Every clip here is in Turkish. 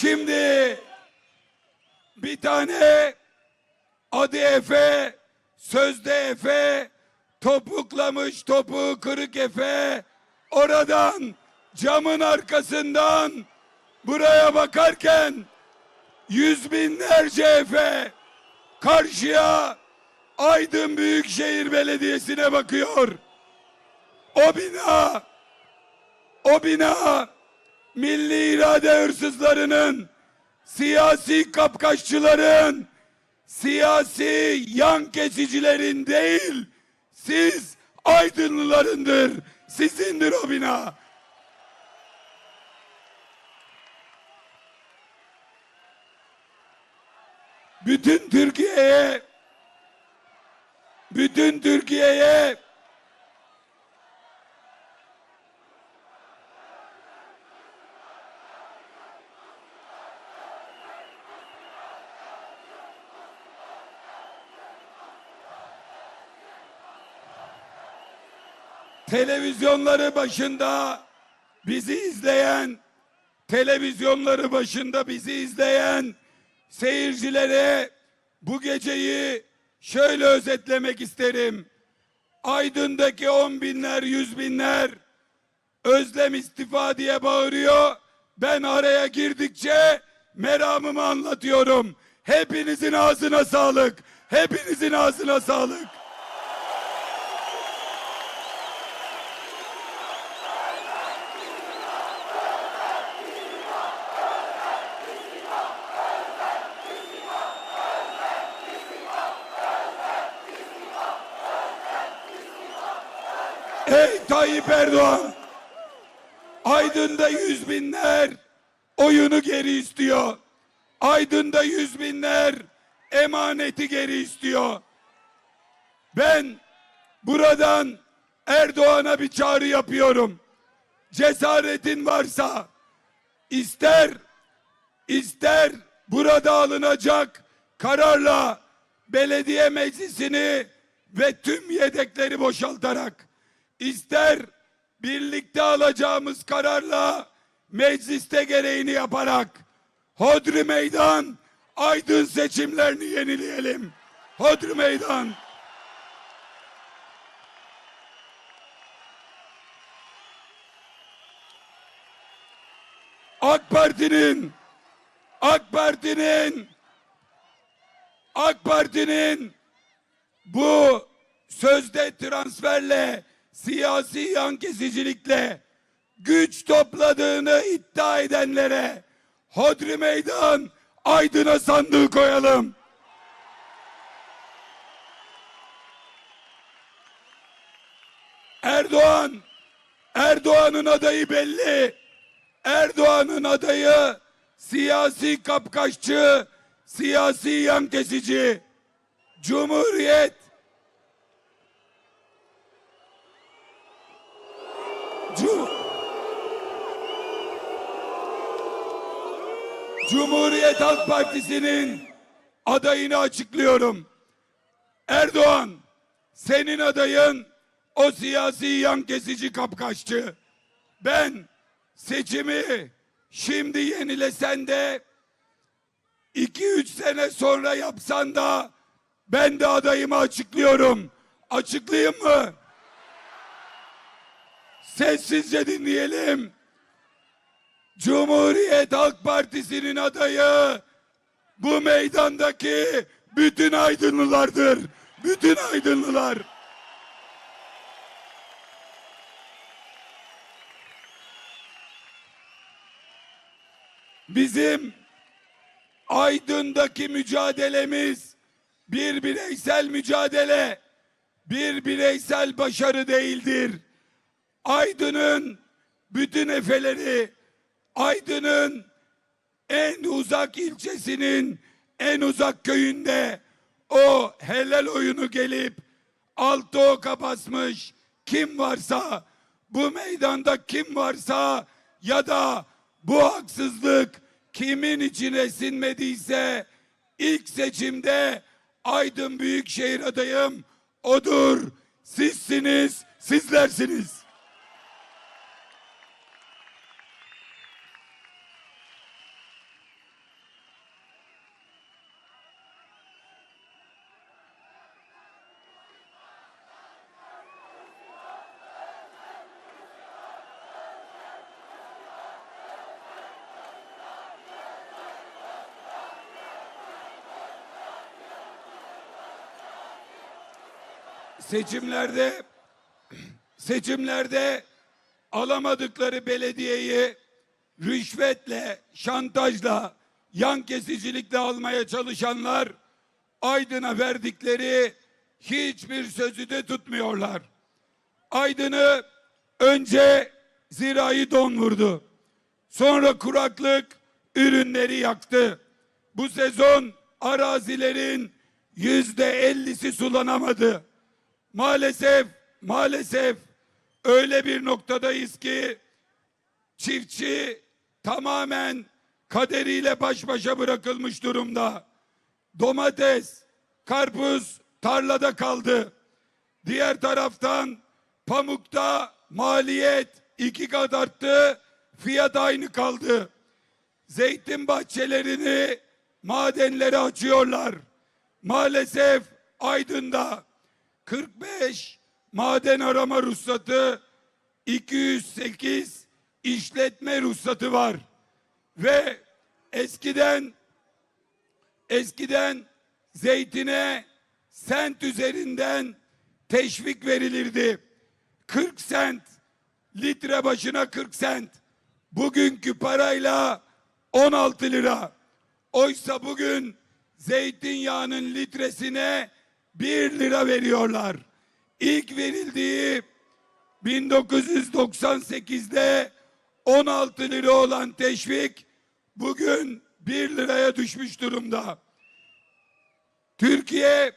Şimdi bir tane adı Efe, sözde Efe, topuklamış topuğu kırık Efe, oradan camın arkasından buraya bakarken yüz binlerce Efe karşıya Aydın Büyükşehir Belediyesi'ne bakıyor. O bina, o bina milli irade hırsızlarının, siyasi kapkaççıların, siyasi yan kesicilerin değil, siz aydınlılarındır, sizindir o bina. Bütün Türkiye'ye, bütün Türkiye'ye televizyonları başında bizi izleyen, televizyonları başında bizi izleyen seyircilere bu geceyi şöyle özetlemek isterim. Aydın'daki on binler, yüz binler özlem istifa diye bağırıyor. Ben araya girdikçe meramımı anlatıyorum. Hepinizin ağzına sağlık. Hepinizin ağzına sağlık. Ey Tayyip Erdoğan! Aydın'da yüz binler oyunu geri istiyor. Aydın'da yüz binler emaneti geri istiyor. Ben buradan Erdoğan'a bir çağrı yapıyorum. Cesaretin varsa ister ister burada alınacak kararla belediye meclisini ve tüm yedekleri boşaltarak ister birlikte alacağımız kararla mecliste gereğini yaparak Hodri Meydan Aydın seçimlerini yenileyelim. Hodri Meydan. AK Parti'nin AK Parti'nin AK Parti'nin bu sözde transferle siyasi yan kesicilikle güç topladığını iddia edenlere Hodri Meydan Aydın'a sandığı koyalım. Erdoğan Erdoğan'ın adayı belli. Erdoğan'ın adayı siyasi kapkaççı, siyasi yan kesici. Cumhuriyet Cumhuriyet Halk Partisi'nin adayını açıklıyorum. Erdoğan, senin adayın o siyasi yan kesici kapkaççı. Ben seçimi şimdi yenilesen de iki üç sene sonra yapsan da ben de adayımı açıklıyorum. Açıklayayım mı? Sessizce dinleyelim. Cumhuriyet Halk Partisi'nin adayı bu meydandaki bütün aydınlılardır. Bütün aydınlılar. Bizim Aydın'daki mücadelemiz bir bireysel mücadele, bir bireysel başarı değildir. Aydın'ın bütün efeleri, Aydın'ın en uzak ilçesinin en uzak köyünde o helal oyunu gelip altı oka basmış kim varsa bu meydanda kim varsa ya da bu haksızlık kimin içine sinmediyse ilk seçimde Aydın Büyükşehir adayım odur. Sizsiniz, sizlersiniz. Seçimlerde seçimlerde alamadıkları belediyeyi rüşvetle, şantajla, yan kesicilikle almaya çalışanlar Aydın'a verdikleri hiçbir sözü de tutmuyorlar. Aydın'ı önce zirai don vurdu. Sonra kuraklık ürünleri yaktı. Bu sezon arazilerin yüzde ellisi sulanamadı. Maalesef, maalesef öyle bir noktadayız ki çiftçi tamamen kaderiyle baş başa bırakılmış durumda. Domates, karpuz tarlada kaldı. Diğer taraftan pamukta maliyet iki kat arttı, fiyat aynı kaldı. Zeytin bahçelerini madenleri açıyorlar. Maalesef Aydın'da 45 maden arama ruhsatı 208 işletme ruhsatı var. Ve eskiden eskiden zeytine sent üzerinden teşvik verilirdi. 40 sent litre başına 40 sent. Bugünkü parayla 16 lira. Oysa bugün zeytinyağının litresine 1 lira veriyorlar. İlk verildiği 1998'de 16 lira olan teşvik bugün 1 liraya düşmüş durumda. Türkiye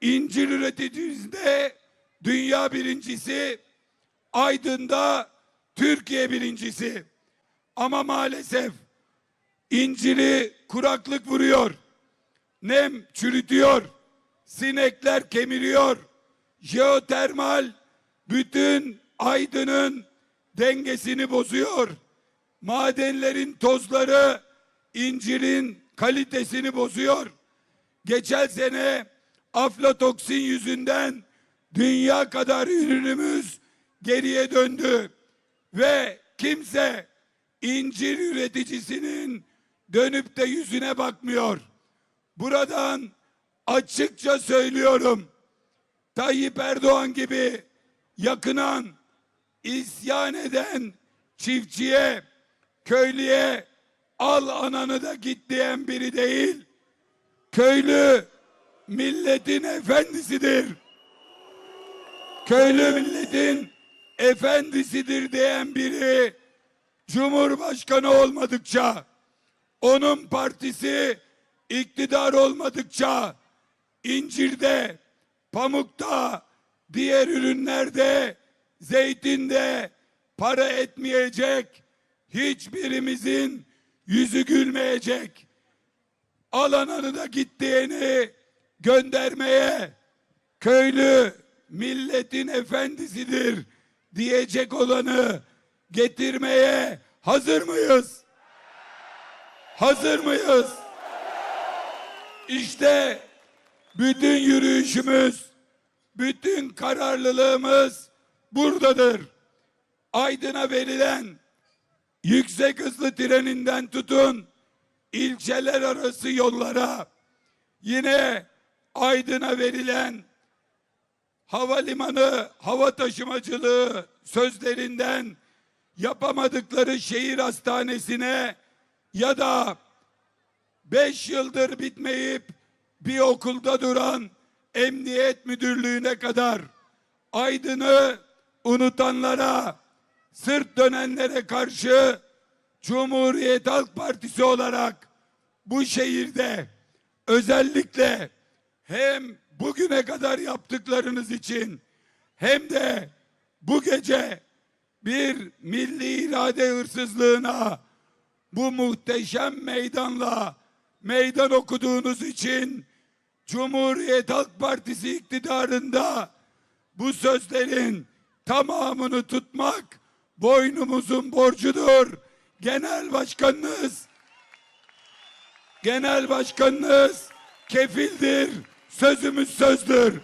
incir üreticisinde dünya birincisi, Aydın'da Türkiye birincisi. Ama maalesef inciri kuraklık vuruyor. Nem çürütüyor. Sinekler kemiriyor. Jeotermal bütün Aydın'ın dengesini bozuyor. Madenlerin tozları incirin kalitesini bozuyor. Geçen sene aflatoksin yüzünden dünya kadar ürünümüz geriye döndü ve kimse incir üreticisinin dönüp de yüzüne bakmıyor. Buradan açıkça söylüyorum. Tayyip Erdoğan gibi yakınan, isyan eden çiftçiye, köylüye al ananı da git diyen biri değil. Köylü milletin efendisidir. Köylü milletin efendisidir diyen biri Cumhurbaşkanı olmadıkça onun partisi iktidar olmadıkça incirde, pamukta, diğer ürünlerde, zeytinde para etmeyecek, hiçbirimizin yüzü gülmeyecek. Alananı da gittiğini göndermeye, köylü milletin efendisidir diyecek olanı getirmeye hazır mıyız? Hazır mıyız? İşte bütün yürüyüşümüz, bütün kararlılığımız buradadır. Aydın'a verilen yüksek hızlı treninden tutun ilçeler arası yollara yine Aydın'a verilen havalimanı hava taşımacılığı sözlerinden yapamadıkları şehir hastanesine ya da beş yıldır bitmeyip bir okulda duran emniyet müdürlüğüne kadar Aydın'ı unutanlara, sırt dönenlere karşı Cumhuriyet Halk Partisi olarak bu şehirde özellikle hem bugüne kadar yaptıklarınız için hem de bu gece bir milli irade hırsızlığına bu muhteşem meydanla meydan okuduğunuz için Cumhuriyet Halk Partisi iktidarında bu sözlerin tamamını tutmak boynumuzun borcudur. Genel başkanınız Genel başkanınız kefildir. Sözümüz sözdür.